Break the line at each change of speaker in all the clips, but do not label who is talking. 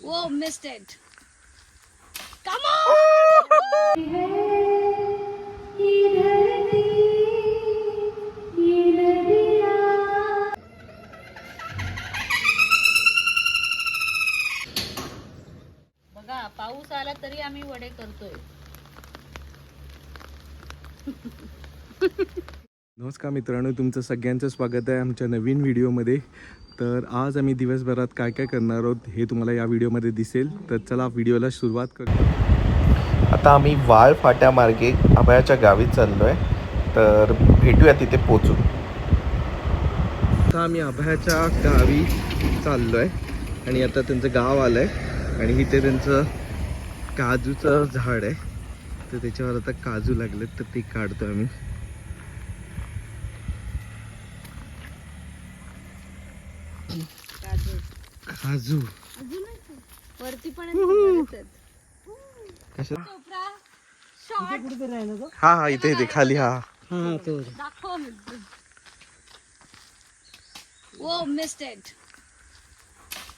Whoa, missed it. Come on!
बघा पाऊस आला तरी आम्ही वडे करतोय
नमस्कार मित्रांनो तुमचं सगळ्यांचं स्वागत आहे आमच्या नवीन व्हिडिओमध्ये तर आज आम्ही दिवसभरात काय काय करणार आहोत हे तुम्हाला या व्हिडिओमध्ये दिसेल. तर चला व्हिडिओला सुरुवात करू.
आता आम्ही वाळ फाट्यामार्गे अभयाच्या गावी चाललो आहे तर भेटूया तिथे पोचू
आता आम्ही अभयाच्या गावी चाललो आहे आणि आता त्यांचं गाव आलं आहे आणि इथे त्यांचं काजूचं झाड आहे. तर त्याच्यावर आता काजू लागलेत तर ते काढतो आम्ही. काजू
वरती पण.
हा हा इथे इथे खाली हा.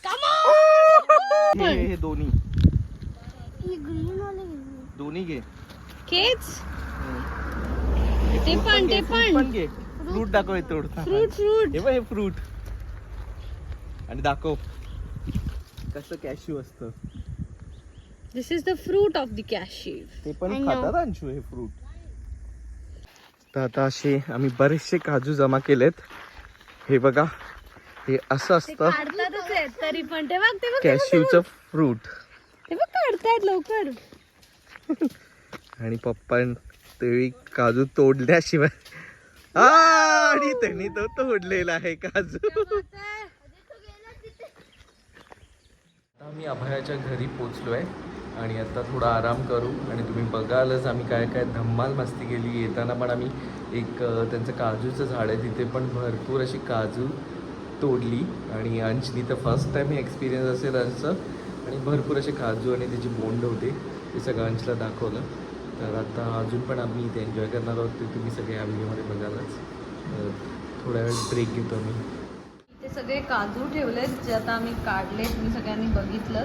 Come on!
हे हे दोन्ही. दोन्ही घे?
ते पण ते पण.
घे. फ्रूट दाखव हे तोडता.
फ्रूट फ्रूट
हे बघ हे फ्रूट आणि दाखव. कसं कॅश्यू असतं?
This is the fruit of the cashew
ते पण खातात अंशू हे फ्रूट तर आता असे आम्ही बरेचसे काजू जमा केलेत. हे बघा हे असं असतं
काढतातच आहेत तरी पण. ते बघ ते बघ
कॅश्यूचं फ्रूट
ते बघ. काढतायत लवकर.
आणि पप्पा तळी काजू तोडल्याशिवाय आ, आणि त्यांनी तो तोडलेला आहे काजू. आता मी अभयाच्या घरी पोचलो आहे आणि आता थोडा आराम करू. आणि तुम्ही बघालच आम्ही काय काय धम्माल मस्ती केली. येताना पण आम्ही एक त्यांचं काजूचं झाड आहे. तिथे पण भरपूर अशी काजू तोडली. आणि अंशनी तर फर्स्ट टाईम एक्सपिरियन्स असेल अंशचं आणि भरपूर असे काजू आणि त्याची बोंड होते. ते सगळं अंशला दाखवलं. तर आता अजून पण आम्ही इथे एन्जॉय करणार आहोत. ते तुम्ही सगळे या व्हिडिओमध्ये बघालच. थोड्या वेळ ब्रेक घेतो आम्ही.
सगळे काजू ठेवलेत जे आता आम्ही काढले तुम्ही सगळ्यांनी बघितलं.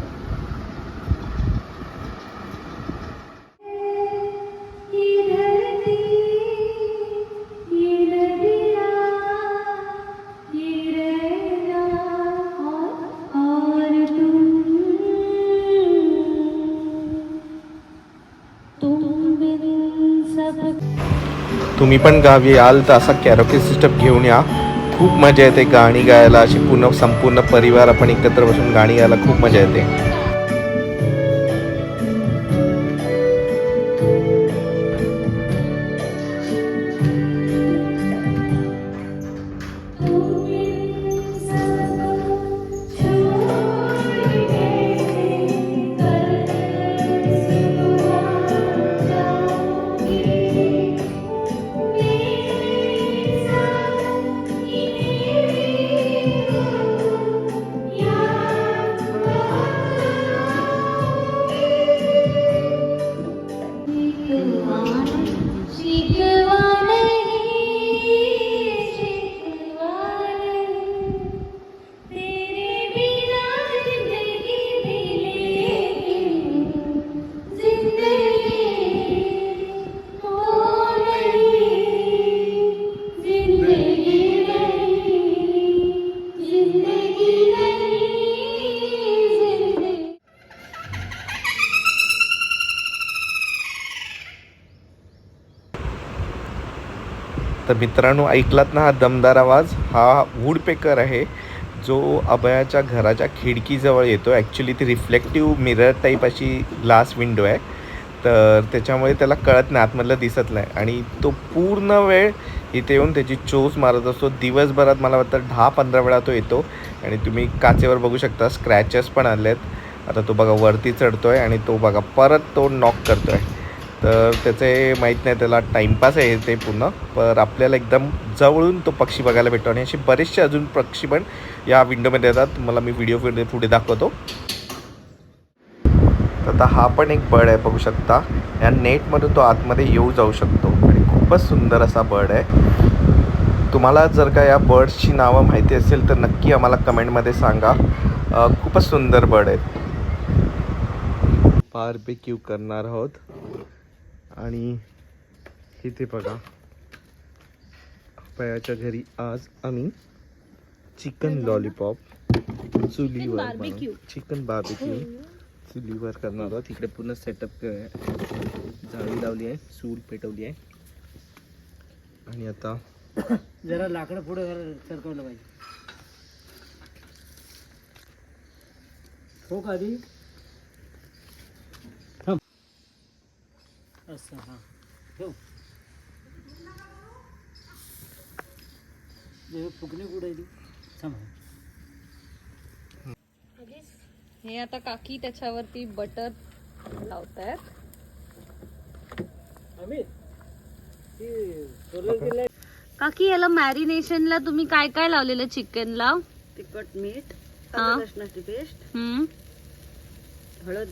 तुम्ही पण गावी याल तर असा कॅरोके सिस्टम घेऊन या. खूप मजा येते गाणी गायला अशी पूर्ण संपूर्ण परिवार आपण एकत्र बसून गाणी गायला खूप मजा येते. Thank you. तर मित्रांनो ऐकलात ना हा दमदार आवाज? हा वूडपेकर आहे जो अभयाच्या घराच्या खिडकीजवळ येतो. ॲक्च्युली ती रिफ्लेक्टिव्ह मिरर टाईप अशी ग्लास विंडो आहे. तर त्याच्यामुळे त्याला कळत नाही आतमधलं दिसत नाही. आणि तो पूर्ण वेळ इथे येऊन त्याची चोच मारत असतो. दिवसभरात मला वाटतं दहा पंधरा वेळा तो येतो. आणि तुम्ही काचेवर बघू शकता स्क्रॅचेस पण आले आहेत आता तो बघा वरती चढतो आहे आणि तो बघा परत तो नॉक करतो आहे तर त्याचे माहीत नाही त्याला टाईमपास आहे ते पूर्ण. पर आपल्याला एकदम जवळून तो पक्षी बघायला भेटतो आणि असे बरेचसे अजून पक्षी पण या विंडोमध्ये येतात. मला मी व्हिडिओ पुढे पुढे दाखवतो. तर आता हा पण एक बर्ड आहे बघू शकता. या नेटमधून तो आतमध्ये येऊ जाऊ शकतो. आणि खूपच सुंदर असा बर्ड आहे. तुम्हाला जर का या बर्ड्सची नावं माहिती असेल तर नक्की आम्हाला कमेंटमध्ये सांगा. खूपच सुंदर बर्ड आहेत
बारबेक्यू करणार आहोत. आणि इथे बघा. पयाच्या घरी आज आम्ही चिकन लॉलीपॉप चुलीवर. चिकन बार्बिक्यू चुलीवर करणार आहोत. तिकडे पूर्ण सेटअप जाळी लावली आहे चूल पेटवली आहे. आणि आता
जरा लाकडं पुढे सरकवलं पाहिजे. हो का आधी असं हां. ठेव? फुकणे ती? थांब.
हे आता काकी त्याच्यावरती बटर लावतायत.
अमित ती सोलर केलं
काकी याला मॅरिनेशनला तुम्ही काय काय लावलेलं चिकनला
तिखट मीठ
हा.
लसणाची पेस्ट
हम्म.
हळद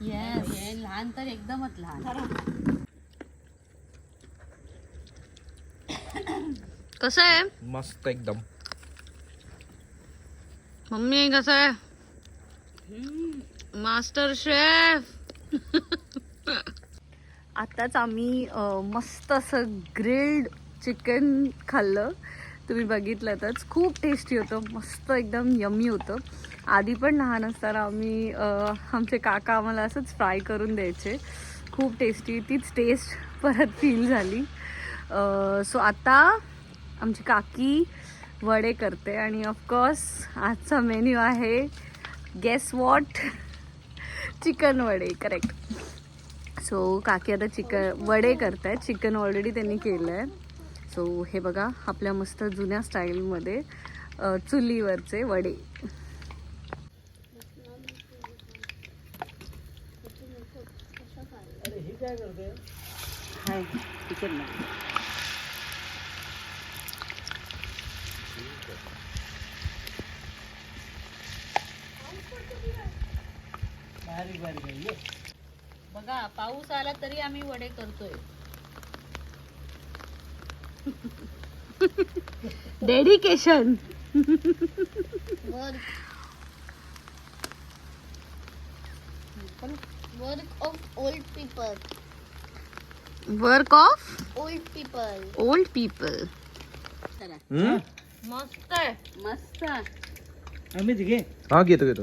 अंश
लहान तर एकदमच लहान. कसं आहे?
मस्त एकदम.
मम्मी कसं आहे? Master chef. आताच आम्ही मस्त असं ग्रिल्ड चिकन खाल्लं. तुम्ही बघितलंतच खूप टेस्टी होतं. मस्त एकदम यमी होतं. आधी पण लहान असताना आम्ही आमचे काका आम्हाला असंच फ्राय करून द्यायचे. खूप टेस्टी तीच टेस्ट परत फील झाली. सो आता आमची काकी वडे करते आणि ऑफकोर्स आजचा मेन्यू आहे गेस वॉट चिकन वडे करेक्ट सो काकी आता चिकन वडे करत आहेत चिकन ऑलरेडी त्यांनी केलं आहे सो हे बघा आपल्या मस्त जुन्या स्टाईलमध्ये चुलीवरचे वडे.
हाय चिकन
बारीक बारीक आहे ये.
बघा पाऊस आला तरी आम्ही वडे करतोय dedication
Work of old people.
Work of
Old people.
Old people
hmm?
मस्त आहे
मस्त
अमित घे
हा घेतो घेतो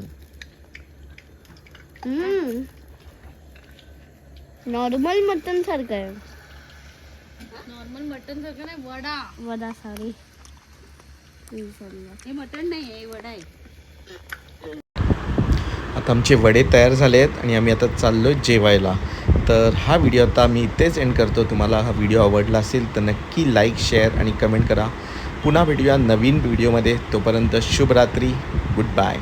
हम्म. नॉर्मल मटन सारखं आहे
नॉर्मल मटन सारखं नाही वडा
वडा सॉरी
हे मटन नाही आहे वडा आहे
आता आमचे वडे तयार झाले आहेत आणि आम्ही आता चाललो जेवायला. तर हा व्हिडिओ आता मी इथेच एंड करतो. तुम्हाला हा व्हिडिओ आवडला असेल तर नक्की लाईक शेअर आणि कमेंट करा. पुन्हा भेटूया नवीन व्हिडिओमध्ये तोपर्यंत शुभरात्री. Good bye